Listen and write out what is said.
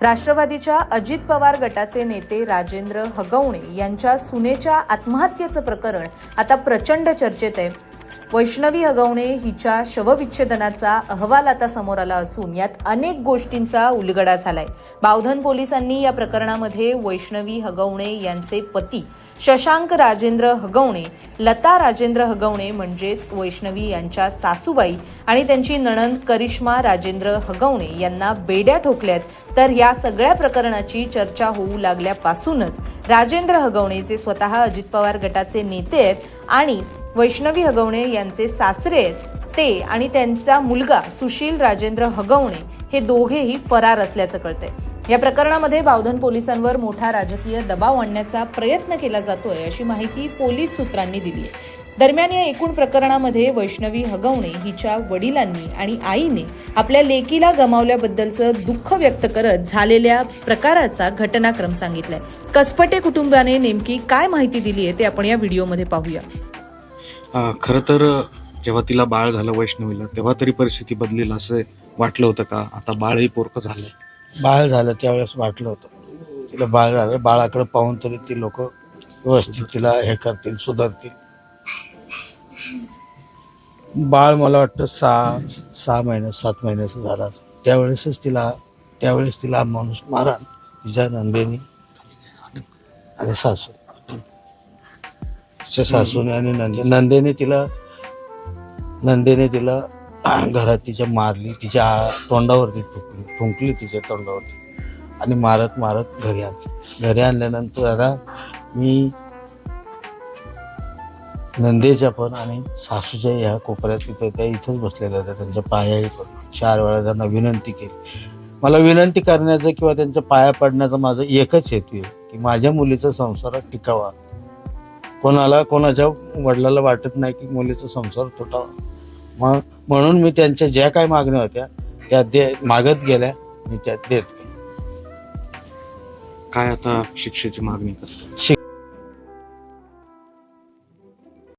राष्ट्रवादीच्या अजित पवार गटाचे नेते राजेंद्र हगवणे यांच्या सुनेच्या आत्महत्येचं प्रकरण आता प्रचंड चर्चेत आहे. वैष्णवी हगवणे हिच्या शवविच्छेदनाचा अहवाल आता समोर आला असून यात अनेक गोष्टींचा उलगडा झालाय. बावधन पोलिसांनी या प्रकरणामध्ये वैष्णवी हगवणे यांचे पती शशांक राजेंद्र हगवणे लता राजेंद्र हगवणे म्हणजेच वैष्णवी यांच्या सासूबाई आणि त्यांची नणंद करिश्मा राजेंद्र हगवणे यांना बेड्या ठोकल्यात. तर या सगळ्या प्रकरणाची चर्चा होऊ लागल्यापासूनच राजेंद्र हगवणे जे स्वतः अजित पवार गटाचे नेते आहेत आणि वैष्णवी हगवणे यांचे सासरे आहेत. ते आणि त्यांचा मुलगा सुशील राजेंद्र हगवणे हे दोघेही फरार असल्याचं कळतंय. या प्रकरणामध्ये बावधन पोलिसांवर मोठा राजकीय दबाव आणण्याचा प्रयत्न केला जातोय अशी माहिती पोलीस सूत्रांनी दिली आहे दरम्यान या एकूण प्रकरणामध्ये वैष्णवी हगवणे हिच्या वडिलांनी आणि आईने आपल्या लेकीला गमावल्याबद्दलचं दुःख व्यक्त करत झालेल्या प्रकाराचा घटनाक्रम सांगितलाय. कसपटे कुटुंबाने नेमकी काय माहिती दिली आहे ते आपण या व्हिडिओमध्ये पाहूया. खरं तर जेव्हा तिला बाळ झालं वैष्णवीला तेव्हा तरी परिस्थिती बदलेल असं वाटलं होतं का? आता बाळही पोरकं झालं. बाळ झालं त्यावेळेस वाटलं होतं. तिला बाळ झालं बाळाकडे पाहून तरी ती लोक व्यवस्थित तिला हे करतील सुधारतील. बाळ मला वाटतं सहा सहा महिने सात महिन्याचं झाला त्यावेळेसच तिला त्यावेळेस तिला माणूस मारा तिच्या नंदेनी आणि सासू. तिच्या सासूने आणि नंदे नंदेने तिला नंदेने तिला घरात तिच्या मारली तिच्या तोंडावरती ठुकली ठुंकली तिच्या तोंडावरती आणि मारत मारत घरी आणली. घरी आणल्यानंतर दादा मी नंदेच्या पण आणि सासूच्या ह्या कोपऱ्यात तिथे त्या इथंच बसलेल्या होत्या. त्यांच्या पायाही पण चार वेळा त्यांना विनंती केली. मला विनंती करण्याचं किंवा त्यांच्या पाया पडण्याचा माझा एकच हेतू आहे की माझ्या मुलीचा संसार टिकावा. कोणाला कोणाच्या वडिलाला वाटत नाही की मुलीचा संसार तुटावा. मग म्हणून मी त्यांच्या ज्या काही मागण्या होत्या त्या दे मागत गेल्या. मी त्या देत काय आता शिक्षेची मागणी करतो?